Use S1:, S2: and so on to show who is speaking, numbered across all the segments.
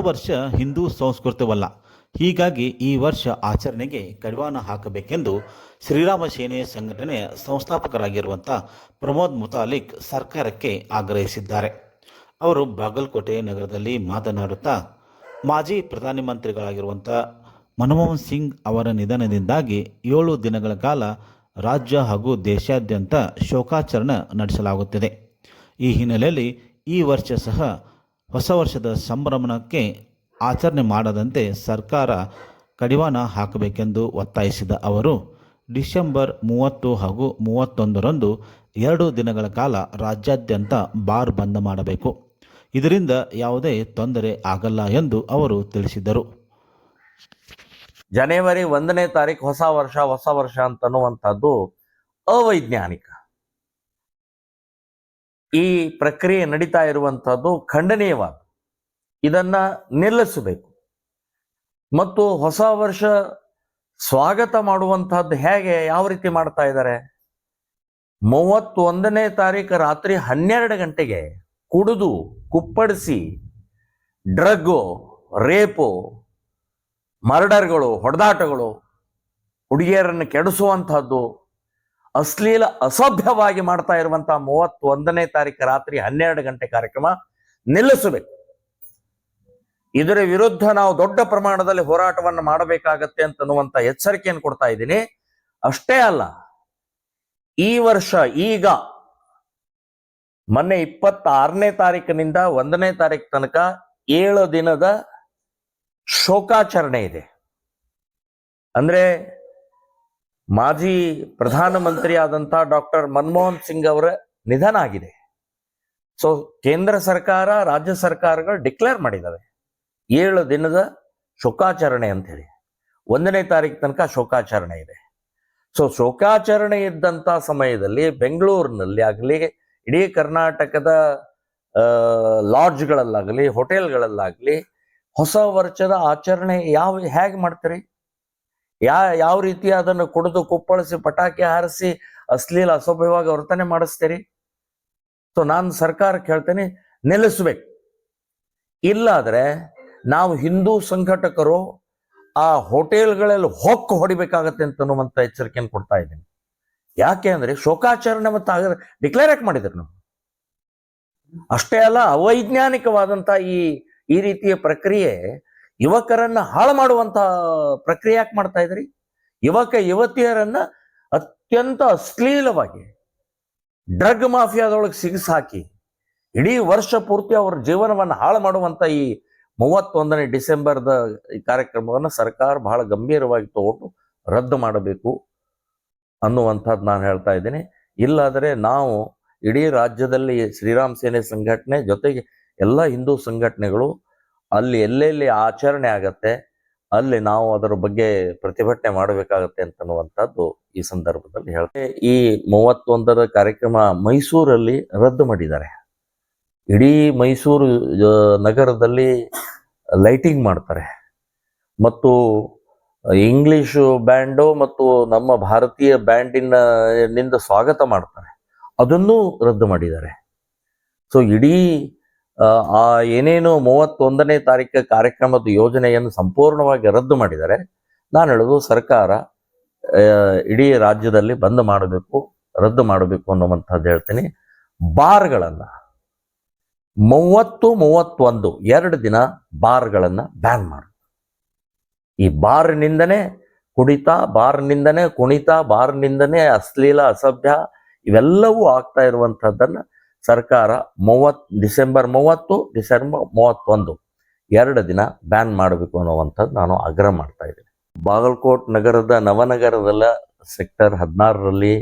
S1: ವರ್ಷ ಹಿಂದೂ ಸಂಸ್ಕೃತವಲ್ಲ. ಹೀಗಾಗಿ ಈ ವರ್ಷ ಆಚರಣೆಗೆ ಕಡಿವಾಣ ಹಾಕಬೇಕೆಂದು ಶ್ರೀರಾಮ ಸೇನೆ ಸಂಘಟನೆಯ ಸಂಸ್ಥಾಪಕರಾಗಿರುವಂಥ ಪ್ರಮೋದ್ ಮುತಾಲಿಕ್ ಸರ್ಕಾರಕ್ಕೆ ಆಗ್ರಹಿಸಿದ್ದಾರೆ. ಅವರು ಬಾಗಲಕೋಟೆ ನಗರದಲ್ಲಿ ಮಾತನಾಡುತ್ತಾ, ಮಾಜಿ ಪ್ರಧಾನಮಂತ್ರಿಗಳಾಗಿರುವಂಥ ಮನಮೋಹನ್ ಸಿಂಗ್ ಅವರ ನಿಧನದಿಂದಾಗಿ ಏಳು ದಿನಗಳ ಕಾಲ ರಾಜ್ಯ ಹಾಗೂ ದೇಶಾದ್ಯಂತ ಶೋಕಾಚರಣೆ ನಡೆಸಲಾಗುತ್ತಿದೆ. ಈ ಹಿನ್ನೆಲೆಯಲ್ಲಿ ಈ ವರ್ಷ ಸಹ ಹೊಸ ವರ್ಷದ ಸಂಭ್ರಮಣಕ್ಕೆ ಆಚರಣೆ ಮಾಡದಂತೆ ಸರ್ಕಾರ ಕಡಿವಾಣ ಹಾಕಬೇಕೆಂದು ಒತ್ತಾಯಿಸಿದ ಅವರು, ಡಿಸೆಂಬರ್ ಮೂವತ್ತು ಹಾಗೂ ಮೂವತ್ತೊಂದರಂದು ಎರಡು ದಿನಗಳ ಕಾಲ ರಾಜ್ಯಾದ್ಯಂತ ಬಾರ್ ಬಂದ್ ಮಾಡಬೇಕು. ಇದರಿಂದ ಯಾವುದೇ ತೊಂದರೆ ಆಗಲ್ಲ ಎಂದು ಅವರು ತಿಳಿಸಿದರು.
S2: ಜನವರಿ ಒಂದನೇ ತಾರೀಕು ಹೊಸ ವರ್ಷ ಹೊಸ ವರ್ಷ ಅಂತನ್ನುವಂಥದ್ದು ಅವೈಜ್ಞಾನಿಕ. ಈ ಪ್ರಕ್ರಿಯೆ ನಡೀತಾ ಇರುವಂಥದ್ದು ಖಂಡನೀಯವಾದ, ಇದನ್ನ ನಿಲ್ಲಿಸಬೇಕು. ಮತ್ತು ಹೊಸ ವರ್ಷ ಸ್ವಾಗತ ಮಾಡುವಂತಹದ್ದು ಹೇಗೆ, ಯಾವ ರೀತಿ ಮಾಡ್ತಾ ಇದ್ದಾರೆ? ಮೂವತ್ತೊಂದನೇ ತಾರೀಕು ರಾತ್ರಿ ಹನ್ನೆರಡು ಗಂಟೆಗೆ ಕುಡಿದು ಕುಪ್ಪಡಿಸಿ ಡ್ರಗ್ಗು, ರೇಪು, ಮರ್ಡರ್ಗಳು, ಹೊಡೆದಾಟಗಳು, ಹುಡುಗಿಯರನ್ನು ಕೆಡಿಸುವಂತಹದ್ದು ಅಶ್ಲೀಲ ಅಸಭ್ಯವಾಗಿ ಮಾಡ್ತಾ ಇರುವಂತಹ ಮೂವತ್ತೊಂದನೇ ತಾರೀಕು ರಾತ್ರಿ ಹನ್ನೆರಡು ಗಂಟೆ ಕಾರ್ಯಕ್ರಮ ನಿಲ್ಲಿಸಬೇಕು. ಇದರ ವಿರುದ್ಧ ನಾವು ದೊಡ್ಡ ಪ್ರಮಾಣದಲ್ಲಿ ಹೋರಾಟವನ್ನು ಮಾಡಬೇಕಾಗತ್ತೆ ಅಂತನ್ನುವಂತ ಎಚ್ಚರಿಕೆಯನ್ನು ಕೊಡ್ತಾ ಇದ್ದೀನಿ. ಅಷ್ಟೇ ಅಲ್ಲ, ಈ ವರ್ಷ ಈಗ ಮೊನ್ನೆ ಇಪ್ಪತ್ತಾರನೇ ತಾರೀಕಿನಿಂದ ಒಂದನೇ ತಾರೀಕು ತನಕ ಏಳು ದಿನದ ಶೋಕಾಚರಣೆ ಇದೆ. ಅಂದ್ರೆ ಮಾಜಿ ಪ್ರಧಾನಮಂತ್ರಿ ಆದಂಥ ಡಾಕ್ಟರ್ ಮನಮೋಹನ್ ಸಿಂಗ್ ಅವರ ನಿಧನ ಆಗಿದೆ. ಸೊ ಕೇಂದ್ರ ಸರ್ಕಾರ, ರಾಜ್ಯ ಸರ್ಕಾರಗಳು ಡಿಕ್ಲೇರ್ ಮಾಡಿದ್ದಾವೆ. ಏಳು ದಿನದ ಶೋಕಾಚರಣೆ ಅಂತ ಹೇಳಿ. ಒಂದನೇ ತಾರೀಕು ತನಕ ಶೋಕಾಚರಣೆ ಇದೆ. ಸೊ ಶೋಕಾಚರಣೆ ಇದ್ದಂತ ಸಮಯದಲ್ಲಿ ಬೆಂಗಳೂರಿನಲ್ಲಿ ಆಗಲಿ, ಇಡೀ ಕರ್ನಾಟಕದ ಲಾಡ್ಜ್ಗಳಲ್ಲಾಗಲಿ, ಹೋಟೆಲ್ಗಳಲ್ಲಾಗಲಿ, ಹೊಸ ವರ್ಷದ ಆಚರಣೆ ಯಾವ, ಹೇಗೆ ಮಾಡ್ತೀರಿ? ಯಾ, ಯಾವ ರೀತಿ ಅದನ್ನು ಕುಡಿದು ಕುಪ್ಪಳಿಸಿ ಪಟಾಕಿ ಹಾರಿಸಿ ಅಶ್ಲೀಲ ಅಸಭ್ಯವಾಗಿ ವರ್ತನೆ ಮಾಡಿಸ್ತೀರಿ? ಸೊ ನಾನು ಸರ್ಕಾರಕ್ಕೆ ಹೇಳ್ತೇನೆ ನಿಲ್ಲಿಸ್ಬೇಕು. ಇಲ್ಲಾದ್ರೆ ನಾವು ಹಿಂದೂ ಸಂಘಟಕರು ಆ ಹೋಟೆಲ್ಗಳಲ್ಲಿ ಹೊಕ್ಕು ಹೊಡಿಬೇಕಾಗತ್ತೆ ಅಂತನ್ನುವಂತ ಎಚ್ಚರಿಕೆಯನ್ನು ಕೊಡ್ತಾ ಇದ್ದೀನಿ. ಯಾಕೆ ಅಂದ್ರೆ ಶೋಕಾಚರಣೆ ಮತ್ತು ಆಗ ಡಿಕ್ಲೇರ್ ಯಾಕೆ ಮಾಡಿದ್ರು ನಾವು? ಅಷ್ಟೇ ಅಲ್ಲ, ಅವೈಜ್ಞಾನಿಕವಾದಂಥ ಈ ಈ ರೀತಿಯ ಪ್ರಕ್ರಿಯೆ ಯುವಕರನ್ನ ಹಾಳು ಮಾಡುವಂತ ಪ್ರಕ್ರಿಯೆ ಯಾಕೆ ಮಾಡ್ತಾ ಇದ್ರಿ? ಯುವಕ, ಯುವತಿಯರನ್ನ ಅತ್ಯಂತ ಅಶ್ಲೀಲವಾಗಿ ಡ್ರಗ್ ಮಾಫಿಯಾದೊಳಗೆ ಸಿಗಿಸಾಕಿ ಇಡೀ ವರ್ಷ ಪೂರ್ತಿ ಅವರ ಜೀವನವನ್ನು ಹಾಳು ಮಾಡುವಂತ ಈ ಮೂವತ್ತೊಂದನೇ ಡಿಸೆಂಬರ್ದ ಈ ಕಾರ್ಯಕ್ರಮವನ್ನು ಸರ್ಕಾರ ಬಹಳ ಗಂಭೀರವಾಗಿ ತಗೊಂಡು ರದ್ದು ಮಾಡಬೇಕು ಅನ್ನುವಂಥದ್ದು ನಾನು ಹೇಳ್ತಾ ಇದ್ದೀನಿ. ಇಲ್ಲಾದರೆ ನಾವು ಇಡೀ ರಾಜ್ಯದಲ್ಲಿ ಶ್ರೀರಾಮ್ ಸೇನೆ ಸಂಘಟನೆ ಜೊತೆಗೆ ಎಲ್ಲ ಹಿಂದೂ ಸಂಘಟನೆಗಳು ಅಲ್ಲಿ ಎಲ್ಲೆಲ್ಲಿ ಆಚರಣೆ ಆಗತ್ತೆ, ಅಲ್ಲಿ ನಾವು ಅದರ ಬಗ್ಗೆ ಪ್ರತಿಭಟನೆ ಮಾಡಬೇಕಾಗತ್ತೆ ಅಂತನ್ನುವಂಥದ್ದು ಈ ಸಂದರ್ಭದಲ್ಲಿ ಹೇಳ್ತೇವೆ ಈ ಮೂವತ್ತೊಂದರ ಕಾರ್ಯಕ್ರಮ ಮೈಸೂರಲ್ಲಿ ರದ್ದು ಮಾಡಿದ್ದಾರೆ. ಇಡೀ ಮೈಸೂರು ನಗರದಲ್ಲಿ ಲೈಟಿಂಗ್ ಮಾಡ್ತಾರೆ. ಮತ್ತು ಇಂಗ್ಲಿಷು ಬ್ಯಾಂಡು ಮತ್ತು ನಮ್ಮ ಭಾರತೀಯ ಬ್ಯಾಂಡಿನ, ನಿಂದ ಸ್ವಾಗತ ಮಾಡ್ತಾರೆ. ಅದನ್ನೂ ರದ್ದು ಮಾಡಿದ್ದಾರೆ. ಸೊ, ಇಡೀ ಆ, ಏನೇನು ಮೂವತ್ತೊಂದನೇ ತಾರೀಕು ಕಾರ್ಯಕ್ರಮದ ಯೋಜನೆಯನ್ನು ಸಂಪೂರ್ಣವಾಗಿ ರದ್ದು ಮಾಡಿದರೆ ನಾನು ಹೇಳೋದು ಸರ್ಕಾರ ಇಡೀ ರಾಜ್ಯದಲ್ಲಿ ಬಂದ್ ಮಾಡಬೇಕು ರದ್ದು ಮಾಡಬೇಕು ಅನ್ನುವಂಥದ್ದು ಹೇಳ್ತೀನಿ. ಬಾರ್ಗಳನ್ನ ಮೂವತ್ತು ಮೂವತ್ತೊಂದು ಎರಡು ದಿನ ಬಾರ್ಗಳನ್ನ ಬ್ಯಾನ್ ಮಾಡು. ಈ ಬಾರ್ನಿಂದನೇ ಕುಡಿತ ಬಾರ್ನಿಂದನೇ ಕುಣಿತ ಬಾರ್ನಿಂದನೇ ಅಶ್ಲೀಲ ಅಸಭ್ಯ ಇವೆಲ್ಲವೂ ಆಗ್ತಾ ಇರುವಂತಹದ್ದನ್ನ ಸರ್ಕಾರ ಮೂವತ್ ಡಿಸೆಂಬರ್ ಮೂವತ್ತು, ಡಿಸೆಂಬರ್ ಮೂವತ್ತೊಂದು ಎರಡು ದಿನ ಬ್ಯಾನ್ ಮಾಡಬೇಕು ಅನ್ನೋವಂಥದ್ದು ನಾನು ಆಗ್ರಹ ಮಾಡ್ತಾ ಇದ್ದೀನಿ. ಬಾಗಲಕೋಟ್ ನಗರದ, ನವನಗರದಲ್ಲ, ಸೆಕ್ಟರ್ ಹದಿನಾರರಲ್ಲಿ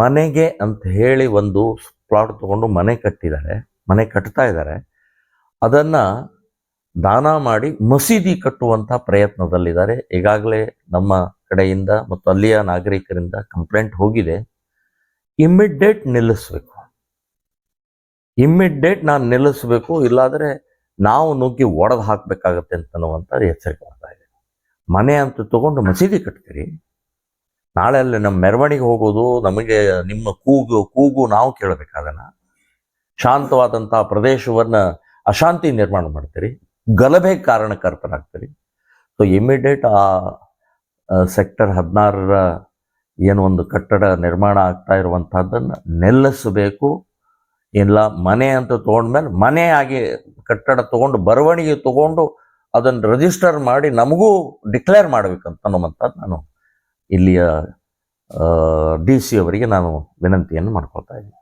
S2: ಮನೆಗೆ ಅಂತ ಹೇಳಿ ಒಂದು ಪ್ಲಾಟ್ ತಗೊಂಡು ಮನೆ ಕಟ್ಟಿದ್ದಾರೆ, ಮನೆ ಕಟ್ತಾ ಇದ್ದಾರೆ. ಅದನ್ನು ದಾನ ಮಾಡಿ ಮಸೀದಿ ಕಟ್ಟುವಂಥ ಪ್ರಯತ್ನದಲ್ಲಿದ್ದಾರೆ. ಈಗಾಗಲೇ ನಮ್ಮ ಕಡೆಯಿಂದ ಮತ್ತು ಅಲ್ಲಿಯ ನಾಗರಿಕರಿಂದ ಕಂಪ್ಲೇಂಟ್ ಹೋಗಿದೆ. ಇಮ್ಮಿಡಿಯೇಟ್ ನಿಲ್ಲಿಸ್ಬೇಕು. ಇಮ್ಮಿಡಿಯೇಟ್ ನಾನು ನಿಲ್ಲಿಸಬೇಕು, ಇಲ್ಲಾದರೆ ನಾವು ನುಗ್ಗಿ ಒಡೆದು ಹಾಕ್ಬೇಕಾಗತ್ತೆ ಅಂತನ್ನುವಂತ ಎಚ್ಚರಿಕೆ ಮಾಡ್ತಾ ಇದೆ ಮನೆ ಅಂತ ತಗೊಂಡು ಮಸೀದಿ ಕಟ್ತೀರಿ. ನಾಳೆ ಅಲ್ಲಿ ನಮ್ಮ ಮೆರವಣಿಗೆ ಹೋಗೋದು, ನಮಗೆ ನಿಮ್ಮ ಕೂಗು ಕೂಗು ನಾವು ಕೇಳಬೇಕಾದನ ಶಾಂತವಾದಂತಹ ಪ್ರದೇಶವನ್ನ ಅಶಾಂತಿ ನಿರ್ಮಾಣ ಮಾಡ್ತೀರಿ. ಗಲಭೆ ಕಾರಣಕರ್ತರಾಗ್ತೀರಿ. ಸೊ ಇಮಿಡಿಯೇಟ್ ಆ ಸೆಕ್ಟರ್ ಹದಿನಾರರ ಏನು ಒಂದು ಕಟ್ಟಡ ನಿರ್ಮಾಣ ಆಗ್ತಾ ಇರುವಂತಹದ್ದನ್ನು ನಿಲ್ಲಿಸಬೇಕು. ಇಲ್ಲ ಮನೆ ಅಂತ ತೊಗೊಂಡ್ಮೇಲೆ ಮನೆ ಆಗಿ ಕಟ್ಟಡ ತಗೊಂಡು ಬರವಣಿಗೆ ತಗೊಂಡು ಅದನ್ನು ರಿಜಿಸ್ಟರ್ ಮಾಡಿ ನಮಗೂ ಡಿಕ್ಲೇರ್ ಮಾಡಬೇಕಂತ ಅನ್ನುವಂಥದ್ದು ನಾನು ಇಲ್ಲಿಯ ಡಿ ಸಿ ಅವರಿಗೆ ನಾನು ವಿನಂತಿಯನ್ನು ಮಾಡ್ಕೊಳ್ತಾ ಇದ್ದೀನಿ.